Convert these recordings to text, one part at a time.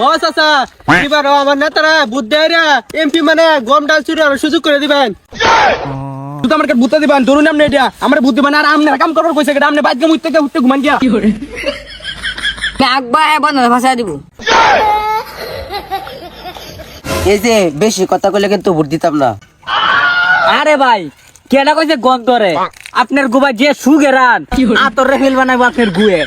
ও চাচা এবার আমার নেতারা বুদ্ধেরা এমপি মানে গম ডাল চুরি আর সুযোগ করে দিবেন। তুই তো আমাকে দিবেন ধরুন আপনি এটা। আমার বুদ্ধি মানে আর আমনে কাম করার কইছে এটা আপনি বাইকে মুইতে উঠতে ঘুমান গিয়া। আকবা এবার ভাষা দিব। এই যে বেশি কথা কইলে কিন্তু ভোট দিতাম না। আরে ভাই কেডা কইছে গন্তরে আপনার গুবা যে সুগেরান আতর রেফিল বানাইবো আপনার গুয়ে।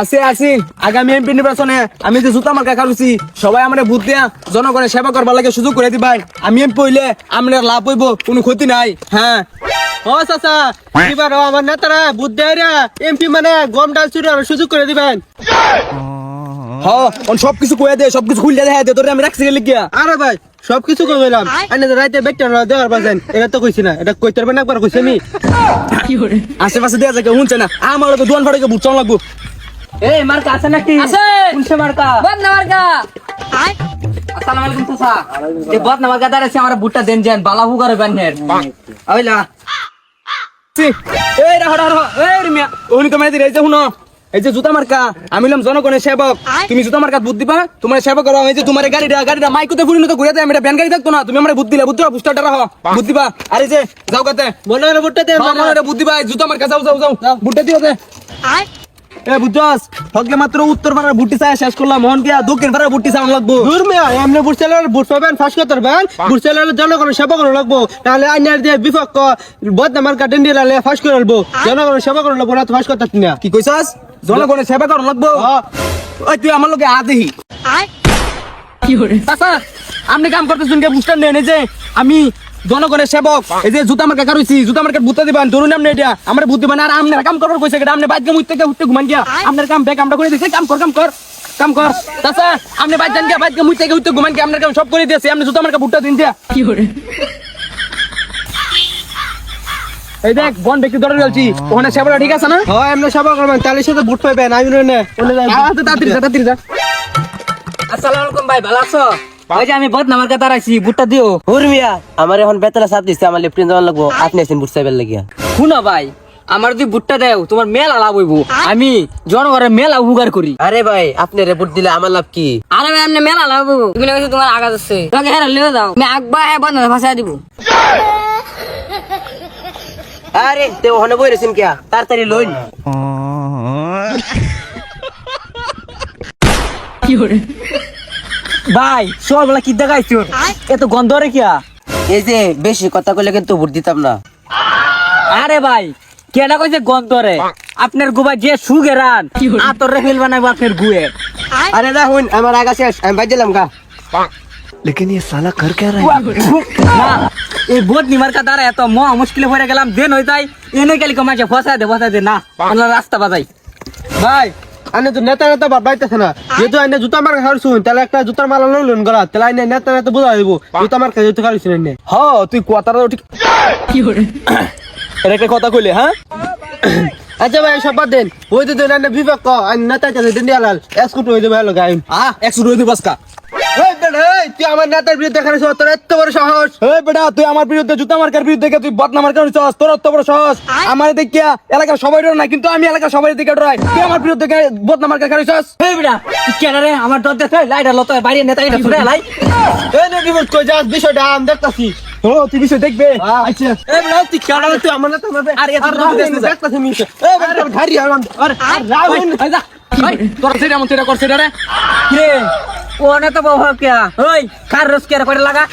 আছে আছি আগামী এমপি নির্বাচনে আমি যে জুতা মার্কা খালুছি সবাই আমরা বুদ্ধ দিয়া জনগণের সেবা করবার লাগে সুযোগ করে দিবাই। আমি এমপি হইলে আপনার লাভ হইব কোনো ক্ষতি নাই। হ্যাঁ। ও চাচা এবার আমার নেতারা বুদ্ধেরা এমপি মানে গম ডাল চুরি আর সুযোগ করে দিবেন। হ অন সবকিছু কয়ে দে সবকিছু খুললে দেখা দে তোরে আমি রাখছি গেলে গিয়া। আরে ভাই সবকিছু কই গেলাম আইনে তো রাইতে বেকটা দেওয়ার পাছেন এটা তো কইছি না এটা কইতে পারবেন একবার কইছি আমি। আশেপাশে দেয়া যায় কেউ শুনছে না আমার লোক দোয়ান ফাড়ে বুট চল লাগবো। এই মার্কা আছে নাকি? আছে। কোনসে মার্কা। বদনা মার্কা। আসসালামু আলাইকুম চাচা। এই বদনা মার্কা দাঁড়াইছে আমার বুটটা দেন যেন বালাহু করে বান্নের ওইলা এই রাহ রাহ রাহ, এই রে ওনি তো মানে এই যে শুনো। এই যে জুতা মার্কা আমি হলাম জনগণের সেবক। তুমি জুতা মার্কা বুদ্ধ দিবা তোমার সেবা করো এই যে তোমার গাড়িটা গাড়িটা মাইকুতে পরিণত ঘুরে দেয় আমি এটা ভ্যান গাড়ি থাকতো না। তুমি আমার বুদ্ধি দিলে বুদ্ধি বুস্টারটা রাখো। বুদ্ধি বা আরে যে যাও কাতে। মনে হলো বুটটা দেন হ্যাঁ, মনে রে বুদ্ধি ভাই জুতা মার্কা যাও যাও যাও। বুটটা দিও দে। এ বুঝছস হকলে মাত্র উত্তর পাড়ার বুটি চায় শেষ করলাম। মোহন গিয়া দক্ষিণ পাড়ার বুটি চাওয়ান লাগবো। দূর মিয়া এমনি বুট চালালে বুট পাবেন ফাঁস করতে পারবেন। বুট চালালে জনগণের সেবা করে লাগবো। তাহলে আইনার দিয়ে বিপক্ষ বদনামার কাটেন দিয়ে লালে ফাঁস করে লাগবো জনগণের সেবা করে লাগবো না তো ফাঁস করতে না। কি কইছস? জনগণের সেবা করা লাগবো। ওই তুই আমার লোকে আদেহি চাচা আপনি কাম করতেছেন কে? বুস্টার নেন এই যে আমি জনগণের সেবক এই যে জুতা মার্কা কারুছি জুতা মার্কা বুঝতে দিবেন ধরুন আপনি এটা। আমার বুদ্ধি মানে আর আপনার কাম করার কইছে এটা আপনি বাইকে মুইতে উঠতে ঘুমান গিয়া। আপনার কাম ব্যাগ আমরা করে দিছি কাম কর কাম কর কাম কর। চাচা আপনি বাইক যান গিয়া বাইকে মুইতে উঠতে ঘুমান গিয়া আপনার কাম সব করে দিয়েছি আপনি জুতা মার্কা বুটটা দিন দিয়া এই দেখ বন ব্যক্তি ধরে গেলছি ওখানে সেবাটা ঠিক আছে না? হয় এমনি সেবা করবেন তাহলে সাথে বুট পাবেন আমি নে। আচ্ছা, তাড়াতাড়ি যা তাড়াতাড়ি যা। আসসালামু আলাইকুম ভাই ভালো আছো? ওই যে আমি বদনা মার্কা দাঁড়াইছি বুটটা দিও। হুরমিয়া আমার এখন বেতলা সাপ দিচ্ছে আমার লেফটেন্ট যাওয়ার লাগবো। আপনি আছেন ভোট চাইবার লাগিয়া। শুনো ভাই আমার যদি বুটটা দেও তোমার মেলা লাভ হইব। আমি জনগণের মেলা উপকার করি। আরে ভাই আপনি রিপোর্ট দিলে আমার লাভ কি? আরে ভাই এমনি মেলা লাভ হব। তুমি না তোমার আঘাত আছে? তোমাকে হ্যাঁ লিয়ে দাও আমি আকবা এবার ভাষা দিব। আরে তে ওখানে বই রেছেন কিয়া? তাড়াতাড়ি লইন। ভাই সবগুলা কি দেখাইছো? এত গন্ধ রে কিয়া? এই যে বেশি কথা কইলে কিন্তু ভোট দিতাম না। আরে ভাই কেডা কইছে গন্ধ রে? আপনার গুবা যে সুগেরান আতর রেফিল বানাইবো আপনার গুয়ে। আরে না হুন আমার আগা শেষ আমি বাদ দিলাম গা না এই বোট নিমার কা দ্বারা এত মহা মুশকিলে পড়ে গেলাম দেন হই তাই এনে গেলি কমাইছে ফসা দে ফসা দে না আমরা রাস্তা বাজাই ভাই আনে তো নেতা নেতা বাদ বাইতেছে না যেহেতু আইনে জুতা মার খাওয়ার তাহলে একটা জুতার মালা লইলেন গলা তাহলে আইনে নেতা নেতা বোঝা দিব জুতা মার খাই জুতা খাওয়ার শুনেন হ তুই কথাটা ঠিক এটা একটা কথা কইলে হ্যাঁ আচ্ছা ভাই সব দেন ওই তো দেন বিপক্ষ আইন নেতা চাইছে দিন দিয়ালাল এসকুট হয়ে যাবে হলো গাইন আহ একশো রুই বাসকা এই বেটা এই তুই আমার নেতার বিরুদ্ধে খানিস তোর এত বড় সাহস। এই বেটা তুই আমার বিরুদ্ধে জুতা মার্কার বিরুদ্ধে তুই তোর অত বড় সাহস। আমার দেখিয়া এলাকার সবাই ডর না কিন্তু আমি এলাকার সবাই দিকে ডরাই তুই আমার বিরুদ্ধে রে? আমার দেখে লাইটা লতো বাইরে নেতা এটা ছুড়ে লাই। এই নে বিপদ কই যাস বিষয়টা আমি দেখতাছি। ও তুই বিষয় দেখবে? আচ্ছা। এই বেটা তুই কেডা তুই আমার নেতা আরে এত দেখতাছি বেটা ঘাড়ি আর রাহুল তোর সেটা মন সেটা রে। রে ও তো বহ কে ওই কার রস কে করে লাগা?